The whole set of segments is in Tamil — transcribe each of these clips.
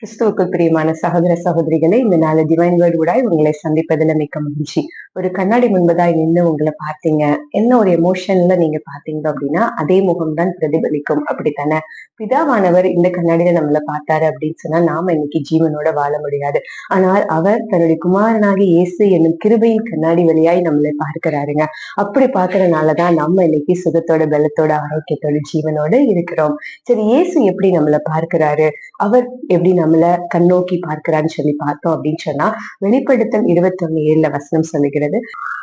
கிறிஸ்துவுக்குள் பிரியமான சகோதர சகோதரிகளை இந்த நாலு டிவைன் வேர்டு கூட உங்களை சந்திப்பதில் மிக்க மகிழ்ச்சி. ஒரு கண்ணாடி முன்பதாய் நின்று உங்களை பார்த்தீங்க. என்ன ஒரு எமோஷன்ல நீங்க பாத்தீங்க அப்படின்னா அதே முகம்தான் பிரதிபலிக்கும். அப்படித்தானே? பிதாவானவர் இந்த கண்ணாடியில நம்மளை பார்த்தாரு அப்படின்னு சொன்னா நாம இன்னைக்கு ஜீவனோட வாழ முடியாது. ஆனால் அவர் தன்னுடைய குமாரனாக இயேசு என்னும் கிருபையின் கண்ணாடி வழியாய் நம்மளை பார்க்கிறாருங்க. அப்படி பார்க்கறதுனாலதான் நம்ம இன்னைக்கு சுகத்தோட பலத்தோட ஆரோக்கியத்தோட ஜீவனோட இருக்கிறோம். சரி இயேசு எப்படி நம்மளை பார்க்கிறாரு? அவர் எப்படி நம்மள கண்ணோக்கி பார்க்கிறான்னு சொல்லி பார்த்தோம் அப்படின்னு சொன்னா வெளிப்படுத்தல் இருபத்தி ஒண்ணு ஏழுல வசனம் சொல்லுகிறது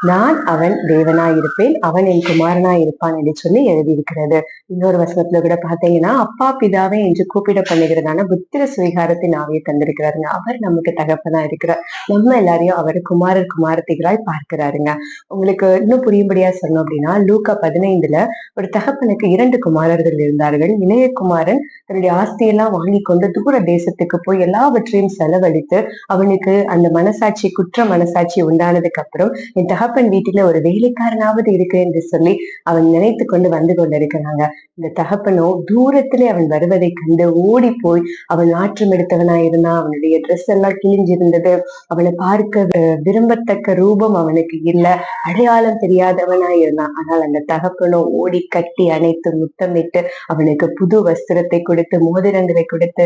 நான் அவன் தேவனாய் இருப்பேன் அவன் என் குமாரனாய் இருப்பான் என்று சொல்லி எழுதியிருக்கிறது. இன்னொரு வசனத்துல கூட பாத்தீங்கன்னா அப்பா பிதாவே என்று கூப்பிட பண்ணுகிறதான புத்திர சுவீகாரத்தின் ஆவியை தந்திருக்கிறாருங்க அவர் நமக்கு தகப்பனா இருக்கிறார். நம்ம எல்லாரையும் அவர் குமாரர் குமாரத்திகளாய் பார்க்கிறாருங்க. உங்களுக்கு இன்னும் புரியும்படியா சொல்லணும் அப்படின்னா லூக்கா பதினைந்துல ஒரு தகப்பனுக்கு இரண்டு குமாரர்கள் இருந்தார்கள். இளையகுமாரன் தன்னுடைய ஆஸ்தியெல்லாம் வாங்கி கொண்டு தூர தேசத்துக்கு போய் எல்லாவற்றையும் செலவழித்து அவனுக்கு அந்த மனசாட்சி குற்ற மனசாட்சி உண்டானதுக்கு அப்புறம் என் தகப்பன் வீட்டுல ஒரு வேலைக்காரனாவது இருக்கு என்று சொல்லி அவன் நினைத்து கொண்டு வந்து கொண்டிருக்கிறாங்க. இந்த தகப்பனோ தூரத்திலே அவன் வருவதை கண்டு ஓடி போய் அவன் ஆற்றம் எடுத்தவனா இருந்தான் அவனுடைய ட்ரெஸ் எல்லாம் கிழிஞ்சிருந்தது. அவனை பார்க்க விரும்பத்தக்க ரூபம் அவனுக்கு இல்லை. அடையாளம் தெரியாதவனா இருந்தான் ஆனால் அந்த தகப்பனோ ஓடி கட்டி அணைத்து முத்தமிட்டு அவனுக்கு புது வஸ்திரத்தை கொடுத்து மோதிரங்களை கொடுத்து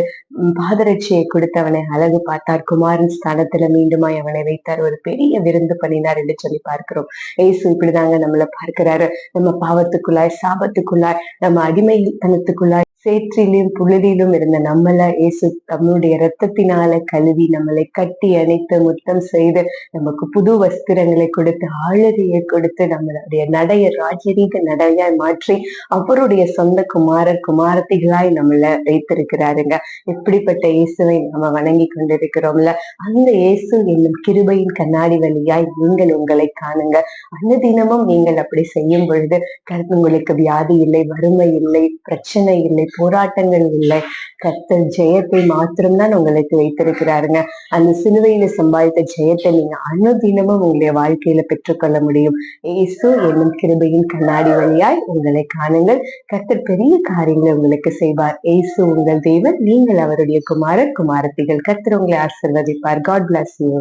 பாதரை பாதரட்சியை கொடுத்து அவனை அழகு பார்த்தார். குமாரன் ஸ்தானத்துல மீண்டுமாய் அவனை வைத்தார். ஒரு பெரிய விருந்து பண்ணினார் என்று சொல்லி பார்க்கிறோம். ஏசு இப்படிதாங்க நம்மளை பார்க்கிறாரு. நம்ம பாவத்துக்குள்ளாய் சாபத்துக்குள்ளாய் நம்ம அடிமைத்தனத்துக்குள்ளாய் சேற்றிலும் புழுதியிலும் இருந்த நம்மள இயேசு தம்முடைய ரத்தத்தினால கழுவி நம்மளை கட்டி அணைத்து முத்தம் செய்து நமக்கு புது வஸ்திரங்களை கொடுத்து ஆளுகையை கொடுத்து நம்மளுடைய நடைய ராஜரீக நடையாய் மாற்றி அவருடைய சொந்த குமாரர் குமாரத்திகளாய் நம்மளை வைத்திருக்கிறாருங்க. எப்படிப்பட்ட இயேசுவை நம்ம வணங்கி கொண்டிருக்கிறோம்ல. அந்த இயேசு என்னும் கிருபையின் கண்ணாடி வழியாய் நீங்கள் உங்களை காணுங்க. அந்த தினமும் நீங்கள் அப்படி செய்யும் பொழுது உங்களுக்கு வியாதி இல்லை வறுமை இல்லை பிரச்சனை இல்லை போராட்டங்கள் இல்லை. கர்த்தர் ஜெயத்தை மாத்திரம்தான் உங்களுக்கு வைத்திருக்கிறாருங்க. அந்த சிலுவையில சம்பாதித்த ஜெயத்தை நீங்க அனுதினமும் உங்களுடைய வாழ்க்கையில பெற்றுக்கொள்ள முடியும். ஏசு என்னும் கிருபையின் கண்ணாடி வழியாய் உங்களை காணுங்கள். கர்த்தர் பெரிய காரியங்களை உங்களுக்கு செய்வார். ஏசு உங்கள் தேவன் நீங்கள் அவருடைய குமாரர் குமாரத்திகள். கர்த்தர் உங்களை ஆசிர்வதிப்பார். God bless you